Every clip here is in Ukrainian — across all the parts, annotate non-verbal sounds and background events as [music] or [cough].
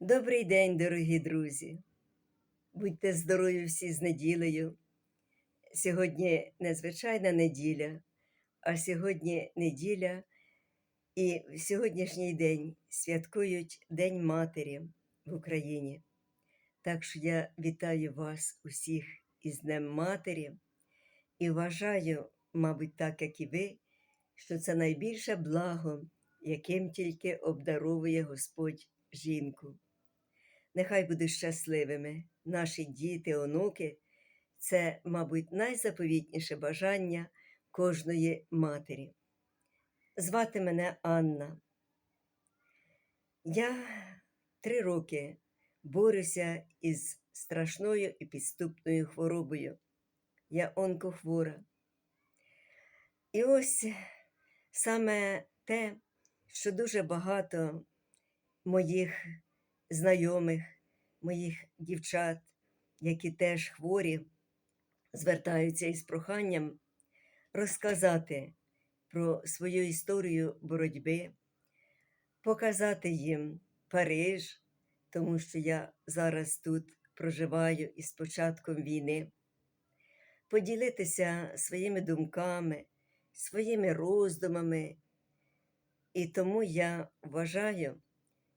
Добрий день, дорогі друзі. Будьте здорові всі з неділею. Сьогодні незвичайна неділя, а сьогодні неділя, і в сьогоднішній день святкують День Матері в Україні. Так що я вітаю вас усіх із Днем Матері і вважаю, мабуть, так як і ви, що це найбільше благо, яким тільки обдаровує Господь жінку. Нехай будуть щасливими наші діти, онуки. Це, мабуть, найзаповітніше бажання кожної матері. Звати мене Анна. Я три роки борюся із страшною і підступною хворобою. Я онкохвора. І ось саме те, що дуже багато моїх знайомих, моїх дівчат, які теж хворі, звертаються із проханням розказати про свою історію боротьби, показати їм Париж, тому що я зараз тут проживаю із початком війни, поділитися своїми думками, своїми роздумами. І тому я вважаю,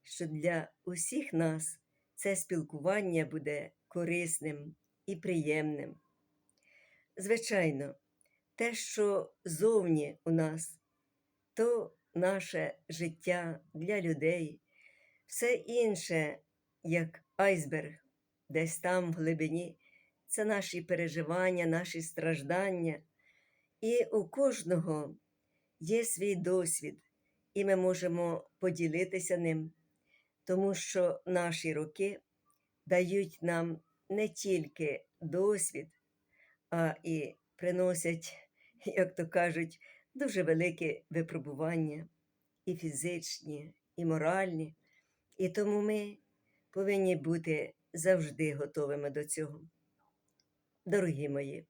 що для усіх нас це спілкування буде корисним і приємним. Звичайно, те, що зовні у нас, то наше життя для людей, все інше, як айсберг, десь там в глибині, це наші переживання, наші страждання. І у кожного є свій досвід, і ми можемо поділитися ним тому що наші роки дають нам не тільки досвід, а і приносять, [laughs] як то кажуть, дуже велике випробування і фізичні, і моральні. І тому ми повинні бути завжди готовими до цього. Дорогі мої,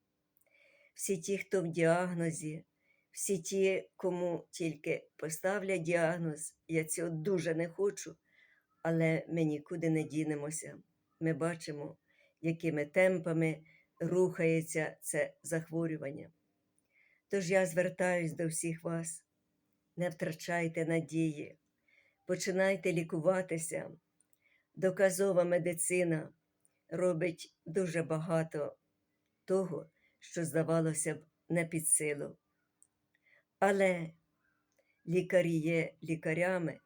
всі ті, хто в діагнозі, всі ті, кому тільки поставлять діагноз, я цього дуже не хочу але ми нікуди не дінемося. Ми бачимо, якими темпами рухається це захворювання. Тож я звертаюсь до всіх вас, не втрачайте надії, починайте лікуватися. Доказова медицина робить дуже багато того, що здавалося б не під силу. Але лікарі є лікарями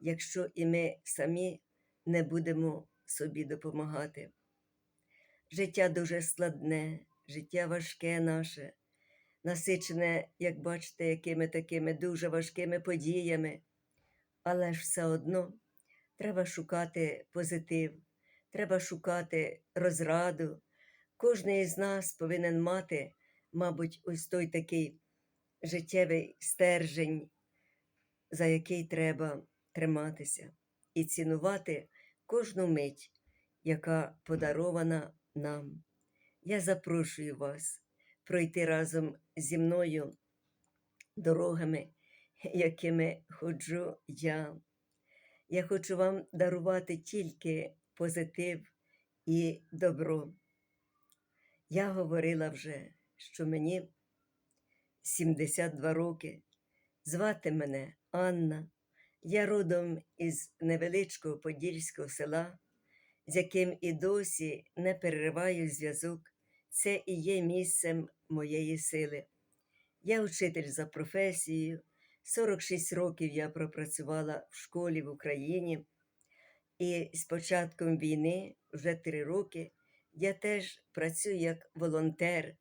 якщо і ми самі не будемо собі допомагати. Життя дуже складне, життя важке наше, насичене, як бачите, якими такими дуже важкими подіями, але ж все одно треба шукати позитив, треба шукати розраду. Кожний із нас повинен мати, мабуть, ось той такий життєвий стержень, за який треба триматися і цінувати кожну мить, яка подарована нам. Я запрошую вас пройти разом зі мною дорогами, якими ходжу я. Я хочу вам дарувати тільки позитив і добро. Я говорила вже, що мені 72 роки, звати мене Анна. Я родом із невеличкого подільського села, з яким і досі не перериваю зв'язок, це і є місцем моєї сили. Я учитель за професією, 46 років я пропрацювала в школі в Україні, і з початком війни, вже три роки, я теж працюю як волонтер,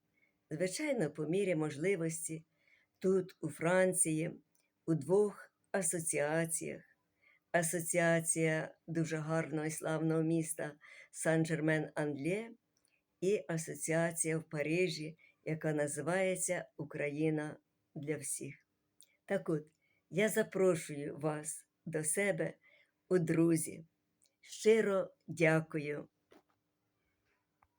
звичайно, по мірі можливості, тут, у Франції, у двох асоціаціях. Асоціація дуже гарного і славного міста Сан-Жермен-Андлє і асоціація в Парижі, яка називається Україна для всіх. Так от, я запрошую вас до себе у друзі. Щиро дякую